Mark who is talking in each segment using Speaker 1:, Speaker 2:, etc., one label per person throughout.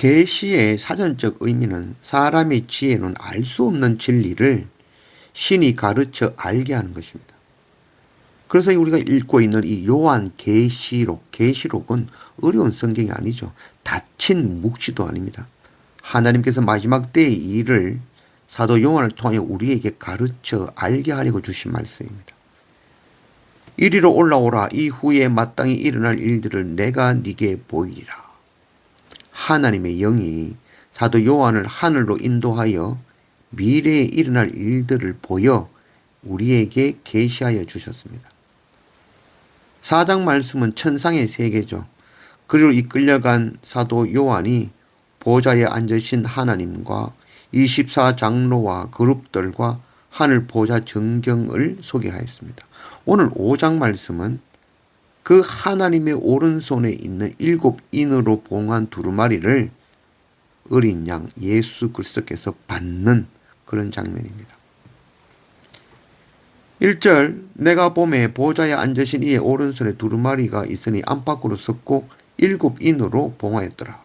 Speaker 1: 계시의 사전적 의미는 사람의 지혜는 알 수 없는 진리를 신이 가르쳐 알게 하는 것입니다. 그래서 우리가 읽고 있는 이 요한 계시록, 계시록은 어려운 성경이 아니죠. 닫힌 묵시도 아닙니다. 하나님께서 마지막 때의 일을 사도 요한을 통해 우리에게 가르쳐 알게 하려고 주신 말씀입니다. 이리로 올라오라 이후에 마땅히 일어날 일들을 내가 네게 보이리라. 하나님의 영이 사도 요한을 하늘로 인도하여 미래에 일어날 일들을 보여 우리에게 계시하여 주셨습니다. 사장 말씀은 천상의 세계죠. 그리로 이끌려간 사도 요한이 보좌에 앉으신 하나님과 24장로와 그룹들과 하늘 보좌 정경을 소개하였습니다. 오늘 5장 말씀은 그 하나님의 오른손에 있는 일곱 인으로 봉한 두루마리를 어린 양 예수 그리스도께서 받는 그런 장면입니다. 1절 내가 봄에 보좌에 앉으신 이의 오른손에 두루마리가 있으니 안팎으로 섰고 일곱 인으로 봉하였더라.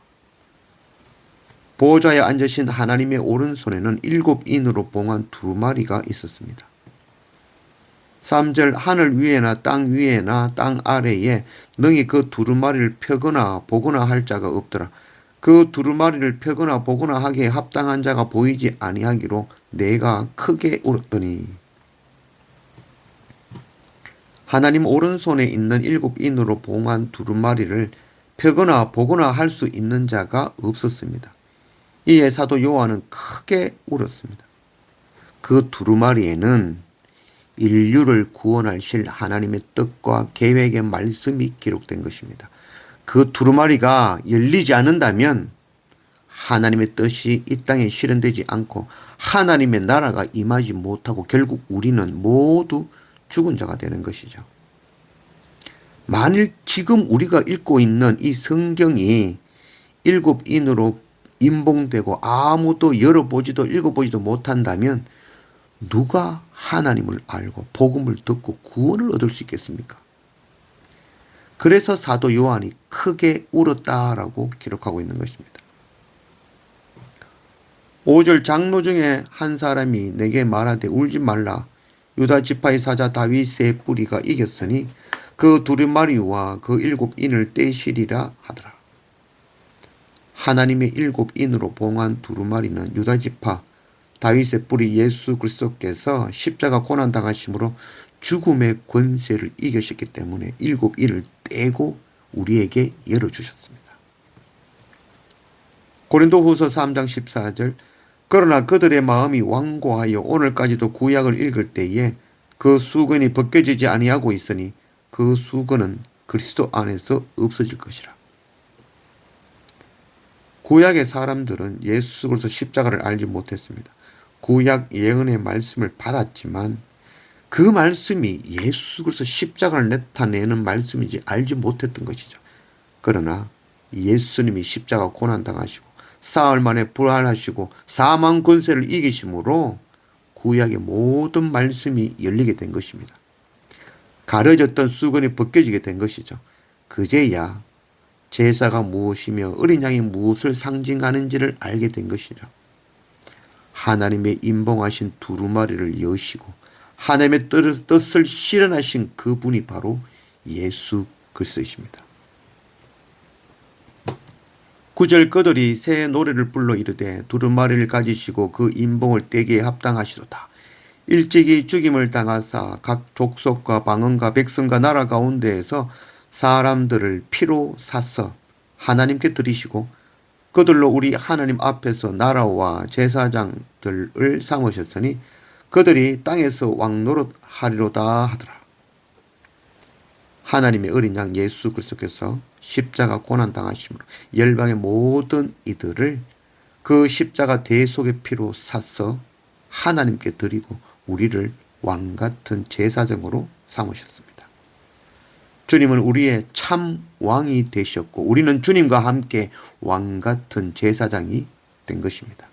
Speaker 1: 보좌에 앉으신 하나님의 오른손에는 일곱 인으로 봉한 두루마리가 있었습니다. 3절 하늘 위에나 땅 위에나 땅 아래에 능히 그 두루마리를 펴거나 보거나 할 자가 없더라. 그 두루마리를 펴거나 보거나 하기에 합당한 자가 보이지 아니하기로 내가 크게 울었더니 하나님 오른손에 있는 일곱 인으로 봉한 두루마리를 펴거나 보거나 할 수 있는 자가 없었습니다. 이에 사도 요한은 크게 울었습니다. 그 두루마리에는 인류를 구원하실 하나님의 뜻과 계획의 말씀이 기록된 것입니다. 그 두루마리가 열리지 않는다면 하나님의 뜻이 이 땅에 실현되지 않고 하나님의 나라가 임하지 못하고 결국 우리는 모두 죽은 자가 되는 것이죠. 만일 지금 우리가 읽고 있는 이 성경이 일곱 인으로 임봉되고 아무도 열어보지도 읽어보지도 못한다면 누가 하나님을 알고 복음을 듣고 구원을 얻을 수 있겠습니까? 그래서 사도 요한이 크게 울었다라고 기록하고 있는 것입니다. 5절 장로 중에 한 사람이 내게 말하되 울지 말라 유다 지파의 사자 다윗의 뿌리가 이겼으니 그 두루마리와 그 일곱 인을 떼시리라 하더라. 하나님의 일곱 인으로 봉한 두루마리는 유다 지파 다윗의 뿌리 예수 그리스도께서 십자가 고난 당하심으로 죽음의 권세를 이기셨기 때문에 일곱 일을 떼고 우리에게 열어 주셨습니다. 고린도후서 3장 14절 그러나 그들의 마음이 완고하여 오늘까지도 구약을 읽을 때에 그 수건이 벗겨지지 아니하고 있으니 그 수건은 그리스도 안에서 없어질 것이라. 구약의 사람들은 예수 그리스도 십자가를 알지 못했습니다. 구약 예언의 말씀을 받았지만 그 말씀이 예수 그리스도 십자가를 나타내는 말씀인지 알지 못했던 것이죠. 그러나 예수님이 십자가 고난 당하시고 사흘 만에 부활하시고 사망 권세를 이기심으로 구약의 모든 말씀이 열리게 된 것입니다. 가려졌던 수건이 벗겨지게 된 것이죠. 그제야 제사가 무엇이며 어린 양이 무엇을 상징하는지를 알게 된 것이죠. 하나님의 임봉하신 두루마리를 여시고 하나님의 뜻을 실현하신 그분이 바로 예수 그리스도이십니다. 구절 그들이 새 노래를 불러 이르되 두루마리를 가지시고 그 임봉을 떼기에 합당하시도다. 일찍이 죽임을 당하사 각 족속과 방언과 백성과 나라 가운데에서 사람들을 피로 샀어 하나님께 드리시고 그들로 우리 하나님 앞에서 나라와 제사장들을 삼으셨으니 그들이 땅에서 왕노릇 하리로다 하더라. 하나님의 어린 양 예수 그리스도께서 십자가 고난 당하심으로 열방의 모든 이들을 그 십자가 대속의 피로 샀어 하나님께 드리고 우리를 왕 같은 제사장으로 삼으셨습니다. 주님은 우리의 참 왕이 되셨고 우리는 주님과 함께 왕 같은 제사장이 된 것입니다.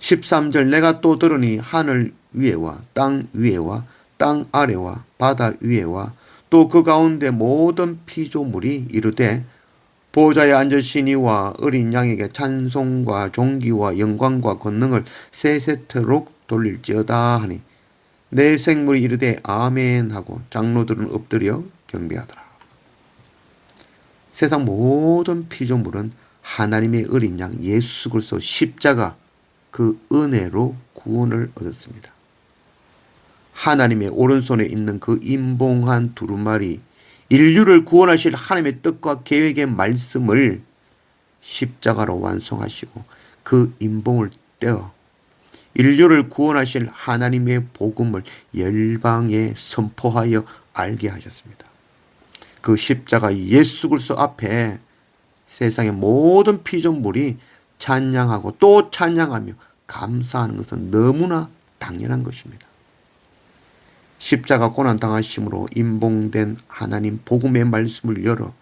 Speaker 1: 13절 내가 또 들으니 하늘 위에와 땅 위에와 땅 아래와 바다 위에와 또 그 가운데 모든 피조물이 이르되 보좌에 앉으시니와 어린 양에게 찬송과 존귀와 영광과 권능을 세 세트로 돌릴지어다 하니 내 생물이 이르되 아멘 하고 장로들은 엎드려 경배하더라. 세상 모든 피조물은 하나님의 어린 양 예수 그리스도 십자가 그 은혜로 구원을 얻었습니다. 하나님의 오른손에 있는 그 임봉한 두루마리 인류를 구원하실 하나님의 뜻과 계획의 말씀을 십자가로 완성하시고 그 임봉을 떼어 인류를 구원하실 하나님의 복음을 열방에 선포하여 알게 하셨습니다. 그 십자가 예수 그리스도 앞에 세상의 모든 피조물이 찬양하고 또 찬양하며 감사하는 것은 너무나 당연한 것입니다. 십자가 고난 당하심으로 임봉된 하나님 복음의 말씀을 열어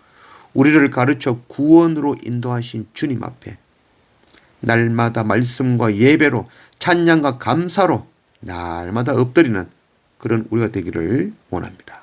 Speaker 1: 우리를 가르쳐 구원으로 인도하신 주님 앞에 날마다 말씀과 예배로 찬양과 감사로 날마다 엎드리는 그런 우리가 되기를 원합니다.